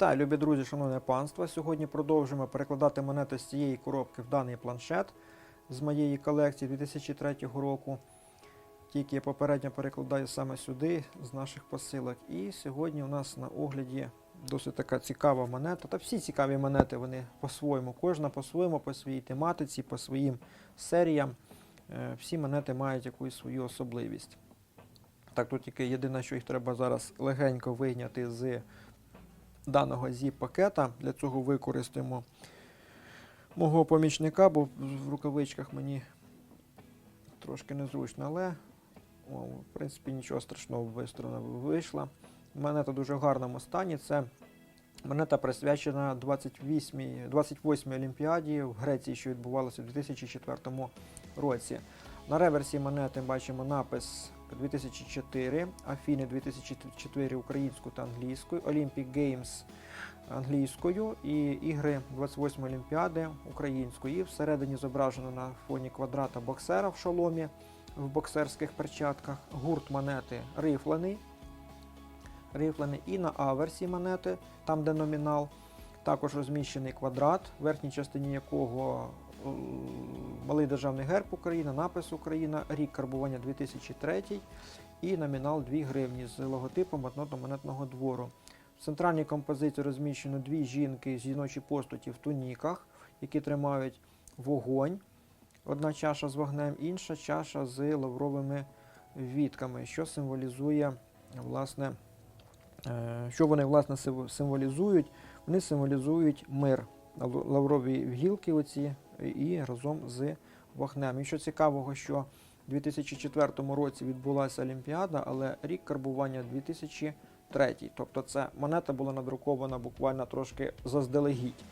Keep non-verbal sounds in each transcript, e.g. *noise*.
Вітаю, любі друзі, шановне панство. Сьогодні продовжуємо перекладати монети з цієї коробки в даний планшет з моєї колекції 2003 року. Тільки я попередньо перекладаю саме сюди з наших посилок. І сьогодні у нас на огляді досить така цікава монета. Та всі цікаві монети вони по-своєму, кожна по-своєму, по своїй тематиці, по своїм серіям. Е, Всі монети мають якусь свою особливість. Так, тут тільки єдине, що їх треба зараз легенько вийняти з даного zip-пакета. Для цього використаємо мого помічника, бо в рукавичках мені трошки незручно, але о, в принципі нічого страшного вистрона вийшла. Монета дуже гарному стані. Це монета присвячена 28-й 28 Олімпіаді в Греції, що відбувалося у 2004 році. На реверсі монети бачимо напис 2004, Афіни 2004 українською та англійською, Olympic Games англійською і ігри 28 Олімпіади українською. І всередині зображено на фоні квадрата боксера в шоломі в боксерських перчатках, гурт монети рифлений. рифлений. І на аверсі монети, там де номінал, також розміщений квадрат, в верхній частині якого малий державний герб України, напис Україна, рік карбування 2003 і номінал 2 гривні з логотипом однотно-монетного двору. В центральній композиції розміщено дві жінки з жіночі постаті в туніках, які тримають вогонь. Одна чаша з вогнем, інша чаша з лавровими вітками, що символізує, власне, е, що вони власне символізують? Вони символізують мир. Лав- Лаврові гілки оці і разом з вогнем. І що цікавого, що у 2004 році відбулася Олімпіада, але рік карбування 2003. Тобто ця монета була надрукована буквально трошки заздалегідь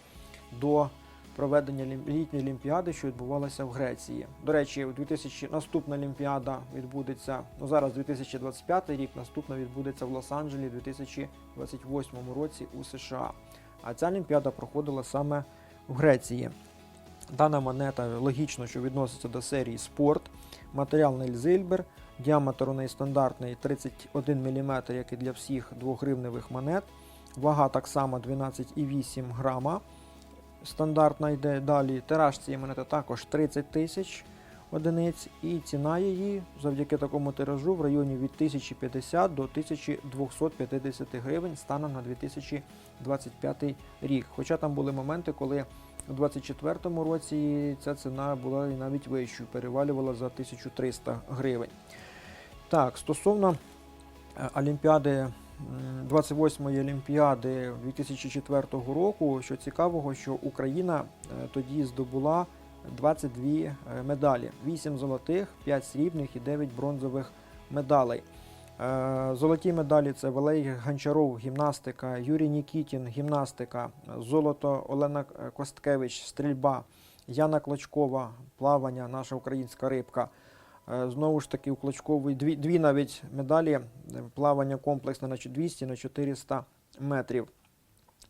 до проведення літньої олімпіади, що відбувалася в Греції. До речі, у 2000 наступна олімпіада відбудеться, ну зараз 2025 рік, наступна відбудеться в Лос-Анджелі у 2028 році у США. А ця олімпіада проходила саме в Греції. Дана монета логічно, що відноситься до серії спорт. Матеріал Нельзильбер, діаметр у неї стандартний 31 мм, як і для всіх 2 гривневих монет. Вага так само 12,8 грама. Стандартна йде далі. Тираж цієї монети також 30 тисяч одиниць. І ціна її завдяки такому тиражу в районі від 1050 до 1250 гривень станом на 2025 рік. Хоча там були моменти, коли у 2024 році ця ціна була навіть вищою, перевалювала за 1300 гривень. Так, стосовно е, Олімпіади, 28-ї Олімпіади 2004 року, що цікавого, що Україна е, тоді здобула 22 е, медалі: 8 золотих, 5 срібних і 9 бронзових медалей. Е, Золоті медалі це Валерій Гончаров, гімнастика, Юрій Нікітін, гімнастика, золото Олена Косткевич, стрільба, Яна Клочкова, плавання, наша українська рибка. Е, Знову ж таки, у Клочкової дві, дві навіть медалі плавання комплексне на 200 на 400 метрів.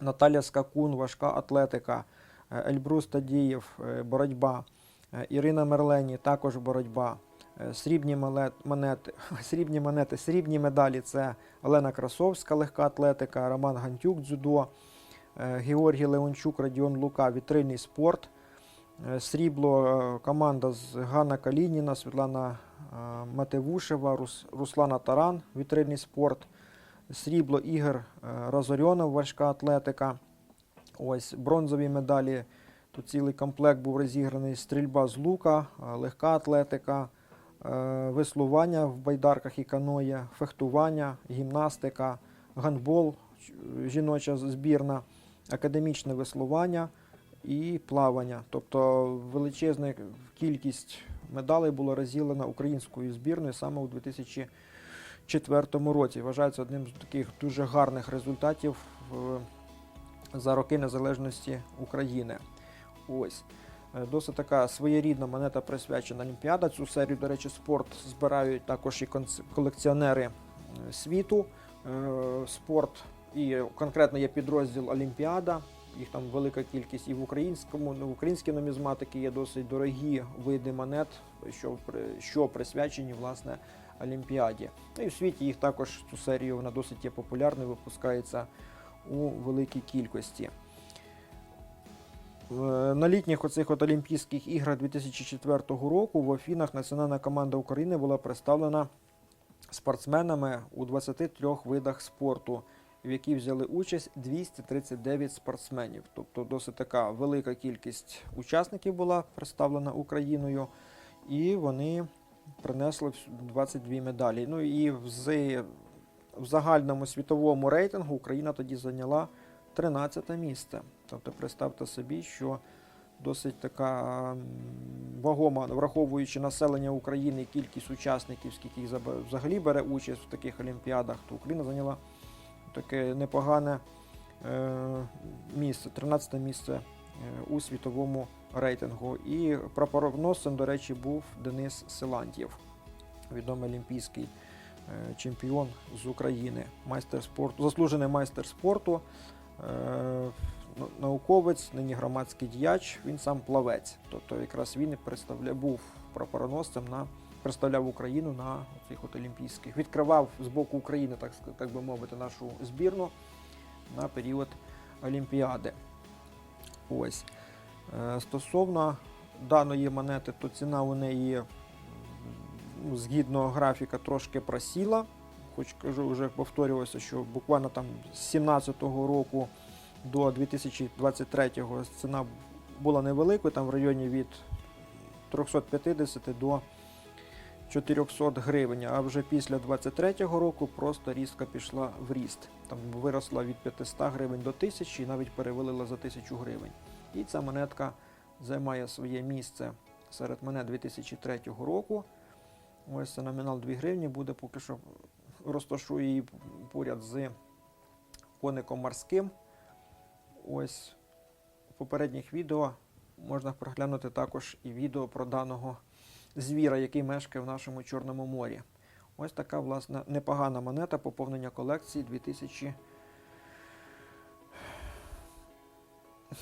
Наталя Скакун, важка атлетика, е, Ельбрус Тадієв, боротьба, Ірина Мерлені, також боротьба. Е, Срібні монети, *laughs* срібні монети, срібні медалі це Олена Красовська, легка атлетика, Роман Гантюк, дзюдо, е, Георгій Леончук, Радіон Лука, вітрильний спорт. Е, Срібло команда з Ганна Калініна, Світлана Матевушева, Руслана Таран, вітрильний спорт. Срібло Ігор Разорьонов, важка атлетика. Ось бронзові медалі. Тут цілий комплект був розіграний. Стрільба з лука, легка атлетика, веслування в байдарках і каноє, фехтування, гімнастика, гандбол, жіноча збірна, академічне веслування і плавання. Тобто величезна кількість медалей було розділена українською збірною саме у 2004 році. Вважається одним з таких дуже гарних результатів за роки незалежності України. Ось. Е, Досить така своєрідна монета присвячена Олімпіада. Цю серію, до речі, спорт збирають також і колекціонери е, світу. Е, Спорт і конкретно є підрозділ Олімпіада. Їх там велика кількість і в українському, ну, в українській нумізматики є досить дорогі види монет, що, що присвячені власне Олімпіаді. Ну і в світі їх також цю серію вона досить є популярною, випускається у великій кількості. В- На літніх оцих от Олімпійських іграх 2004 року в Афінах національна команда України була представлена спортсменами у 23 видах спорту, в якій взяли участь 239 спортсменів. Тобто досить така велика кількість учасників була представлена Україною, і вони принесли всю- 22 медалі. Ну і в загальному світовому рейтингу Україна тоді зайняла 13 місце. Тобто, представте собі, що досить така вагома, враховуючи населення України, кількість учасників, скільки взагалі бере участь в таких олімпіадах, то Україна зайняла таке непогане е, місце, 13 місце е, у світовому рейтингу. І прапороносцем, до речі, був Денис Силантьєв, відомий олімпійський е, чемпіон з України, майстер спорту, заслужений майстер спорту, науковець, нині громадський діяч, він сам плавець. Тобто якраз він і був прапороносцем на представляв Україну на цих от Олімпійських. Відкривав з боку України, так, так би мовити, нашу збірну на період Олімпіади. Ось. Е, Стосовно даної монети, то ціна у неї згідно графіка трошки просіла. Хоч кажу, вже повторювався, що буквально там з 17-го року до 2023-го ціна була невеликою, там в районі від 350 до 400 гривень, а вже після 23-го року просто різко пішла в ріст. Там виросла від 500 гривень до 1000 і навіть перевалила за 1000 гривень. І ця монетка займає своє місце серед монет 2003 року. Ось це номінал 2 гривні, буде поки що розташую її поряд з коником морським. Ось в попередніх відео можна проглянути також і відео про даного звіра, який мешкає в нашому Чорному морі. Ось така, власне, непогана монета поповнення колекції 2000...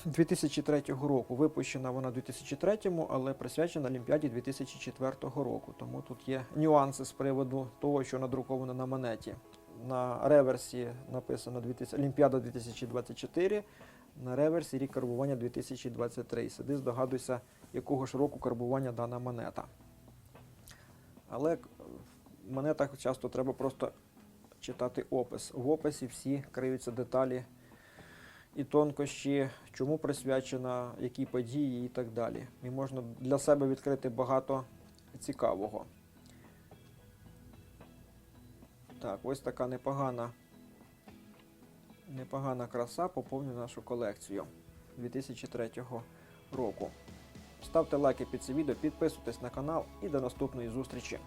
2003 року. Випущена вона в 2003, але присвячена Олімпіаді 2004 року. Тому тут є нюанси з приводу того, що надруковано на монеті. На реверсі написано Олімпіада 2024, на реверсі рік карбування 2023. Сиди, здогадуйся, якого ж року карбування дана монета. Але в монетах часто треба просто читати опис. В описі всі криються деталі і тонкощі, чому присвячена, які події і так далі. І можна для себе відкрити багато цікавого. Так, ось така непогана, непогана краса поповнює нашу колекцію 2003 року. Ставте лайки під це відео, підписуйтесь на канал і до наступної зустрічі.